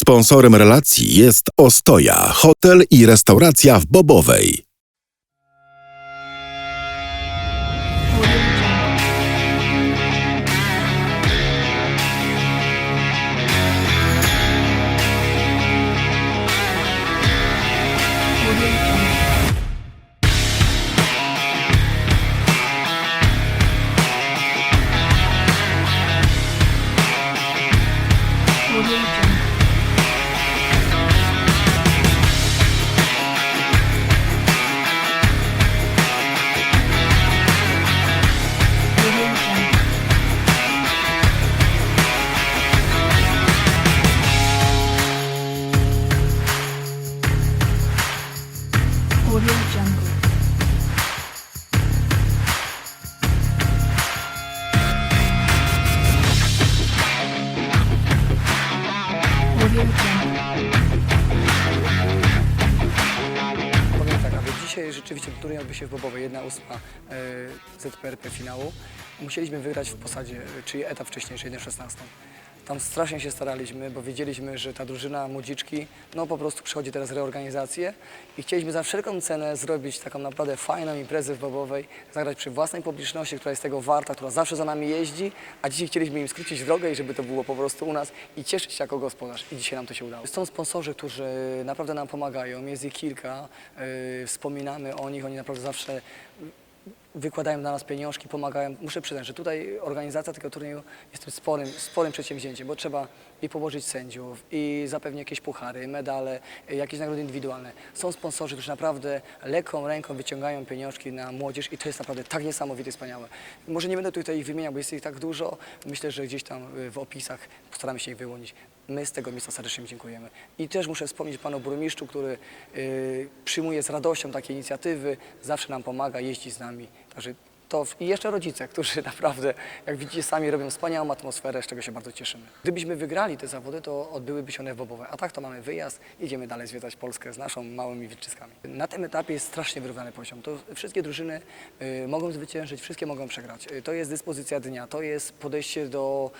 Sponsorem relacji jest Ostoja, hotel i restauracja w Bobowej. Turniej odbył się w Bobowej, jedna ósma e, ZPRP finału. Musieliśmy wygrać w posadzie, e, czyli etap wcześniejszy, 1.16. Tam strasznie się staraliśmy, bo wiedzieliśmy, że ta drużyna młodziczki no po prostu przechodzi teraz reorganizację i chcieliśmy za wszelką cenę zrobić taką naprawdę fajną imprezę w Bobowej, zagrać przy własnej publiczności, która jest tego warta, która zawsze za nami jeździ, a dzisiaj chcieliśmy im skrócić drogę i żeby to było po prostu u nas i cieszyć się jako gospodarz i dzisiaj nam to się udało. Są sponsorzy, którzy naprawdę nam pomagają, jest ich kilka, yy, wspominamy o nich, oni naprawdę zawsze wykładają dla nas pieniążki, pomagają. Muszę przyznać, że tutaj organizacja tego turnieju jest sporym, sporym przedsięwzięciem, bo trzeba i położyć sędziów, i zapewnić jakieś puchary, medale, jakieś nagrody indywidualne. Są sponsorzy, którzy naprawdę lekką ręką wyciągają pieniążki na młodzież i to jest naprawdę tak niesamowite wspaniałe. Może nie będę tutaj ich wymieniał, bo jest ich tak dużo. Myślę, że gdzieś tam y, w opisach postaramy się ich wyłonić. My z tego miejsca serdecznie dziękujemy. I też muszę wspomnieć panu burmistrzu, który y, przyjmuje z radością takie inicjatywy, zawsze nam pomaga, jeździ z nami. Także to i jeszcze rodzice, którzy naprawdę, jak widzicie, sami robią wspaniałą atmosferę, z czego się bardzo cieszymy. Gdybyśmy wygrali te zawody, to odbyłyby się one w Bobowe. A tak to mamy wyjazd, idziemy dalej zwiedzać Polskę z naszą małymi wilczyskami. Na tym etapie jest strasznie wyrównany poziom. To wszystkie drużyny y, mogą zwyciężyć, wszystkie mogą przegrać. Y, to jest dyspozycja dnia, to jest podejście do,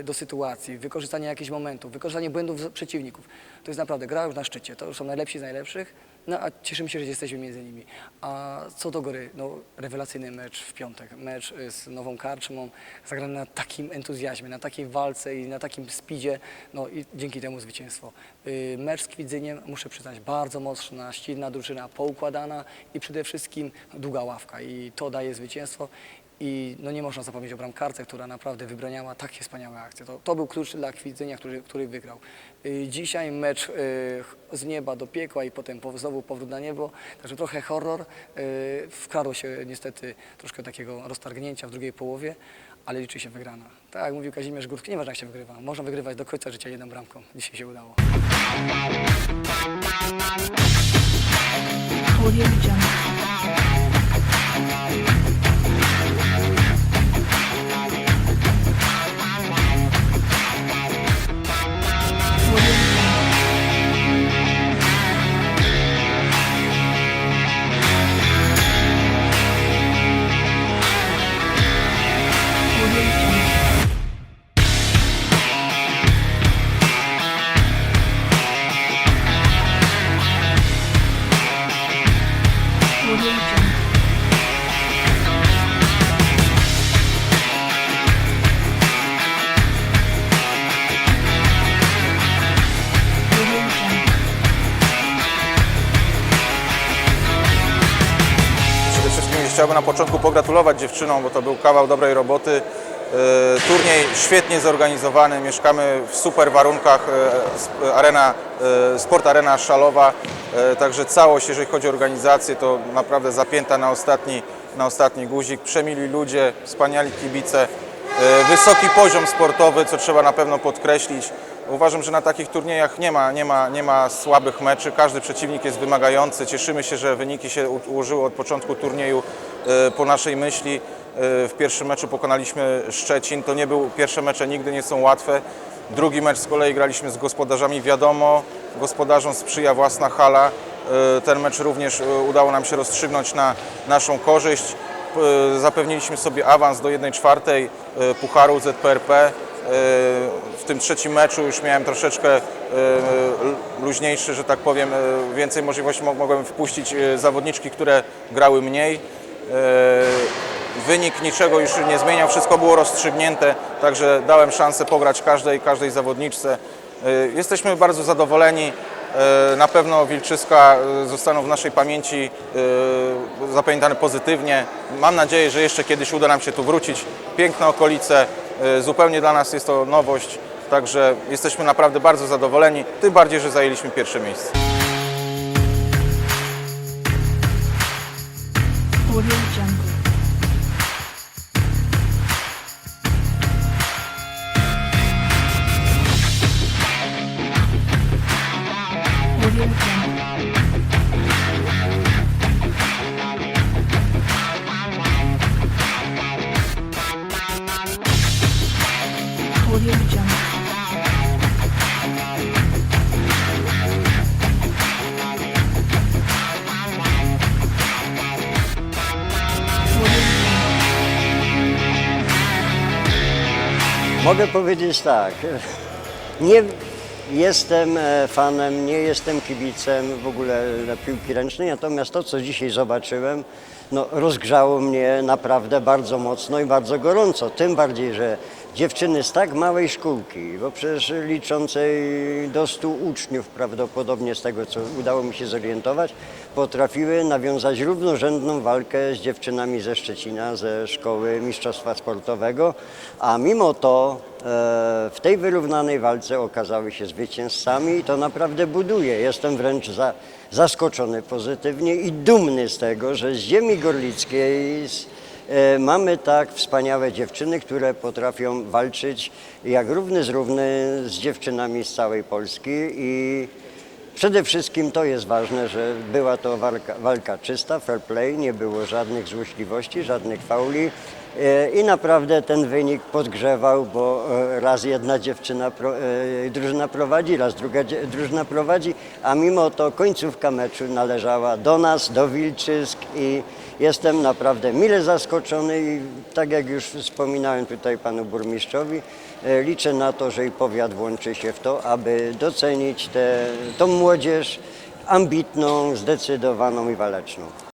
y, do sytuacji, wykorzystanie jakichś momentów, wykorzystanie błędów przeciwników. To jest naprawdę gra już na szczycie. To już są najlepsi z najlepszych. No a cieszymy się, że jesteśmy między nimi. A co do gry, no rewelacyjny mecz w piątek. Mecz y, z Nową Karczmą, zagrany na takim entuzjazmie, na takiej walce i na takim speedzie, no i dzięki temu zwycięstwo. Y, Mecz z Kwidzyniem, muszę przyznać, bardzo mocna, silna drużyna, poukładana i przede wszystkim długa ławka i to daje zwycięstwo. I no nie można zapomnieć o bramkarce, która naprawdę wybraniała takie wspaniałe akcje. To, to był klucz dla Kwidzenia, który, który wygrał. Y, Dzisiaj mecz y, z nieba do piekła i potem po- znowu powrót na niebo, także trochę horror. Y, Wkradło się niestety troszkę takiego roztargnięcia w drugiej połowie, ale liczy się wygrana. Tak jak mówił Kazimierz Górski, nie ważne jak się wygrywa, można wygrywać do końca życia jedną bramką. Dzisiaj się udało. Jungle. Przede wszystkim chciałbym na początku pogratulować dziewczynom, bo to był kawał dobrej roboty. E, Turniej świetnie zorganizowany, mieszkamy w super warunkach, e, sp- arena, e, Sport Arena Szalowa, e, także całość, jeżeli chodzi o organizację, to naprawdę zapięta na ostatni, na ostatni guzik. Przemili ludzie, wspaniali kibice, e, wysoki poziom sportowy, co trzeba na pewno podkreślić. Uważam, że na takich turniejach nie ma, nie, ma, nie ma słabych meczy, każdy przeciwnik jest wymagający. Cieszymy się, że wyniki się ułożyły od początku turnieju e, po naszej myśli. E, W pierwszym meczu pokonaliśmy Szczecin, to nie był, pierwsze mecze nigdy nie są łatwe. Drugi mecz z kolei graliśmy z gospodarzami, wiadomo, gospodarzom sprzyja własna hala. E, Ten mecz również e, udało nam się rozstrzygnąć na naszą korzyść. Zapewniliśmy sobie awans do 1 czwartej e, Pucharu ZPRP. W tym trzecim meczu już miałem troszeczkę e, luźniejszy, że tak powiem, e, więcej możliwości mo- mogłem wpuścić e, zawodniczki, które grały mniej. E, Wynik niczego już nie zmieniał, wszystko było rozstrzygnięte, także dałem szansę pograć każdej, każdej zawodniczce. E, Jesteśmy bardzo zadowoleni. E, Na pewno Wilczyska zostaną w naszej pamięci zapamiętane pozytywnie. Mam nadzieję, że jeszcze kiedyś uda nam się tu wrócić. Piękne okolice, zupełnie dla nas jest to nowość, także jesteśmy naprawdę bardzo zadowoleni, tym bardziej, że zajęliśmy pierwsze miejsce. Mogę powiedzieć tak. Nie jestem e, fanem, nie jestem kibicem w ogóle piłki ręcznej, natomiast to, co dzisiaj zobaczyłem, no, rozgrzało mnie naprawdę bardzo mocno i bardzo gorąco. Tym bardziej, że dziewczyny z tak małej szkółki, bo przecież liczącej do 100 uczniów prawdopodobnie z tego, co udało mi się zorientować, potrafiły nawiązać równorzędną walkę z dziewczynami ze Szczecina, ze szkoły mistrzostwa sportowego, a mimo to e, w tej wyrównanej walce okazały się zwycięzcami i to naprawdę buduje. Jestem wręcz za, zaskoczony pozytywnie i dumny z tego, że z ziemi gorlickiej z, mamy tak wspaniałe dziewczyny, które potrafią walczyć jak równy z równy z dziewczynami z całej Polski i Przede wszystkim to jest ważne, że była to walka, walka czysta, fair play, nie było żadnych złośliwości, żadnych fauli. E, i naprawdę ten wynik podgrzewał, bo e, raz jedna dziewczyna, e, drużyna prowadzi, raz druga drużyna prowadzi, a mimo to końcówka meczu należała do nas, do Wilczysk i jestem naprawdę mile zaskoczony i tak jak już wspominałem tutaj panu burmistrzowi, e, liczę na to, że i powiat włączy się w to, aby docenić tę młodzież ambitną, zdecydowaną i waleczną.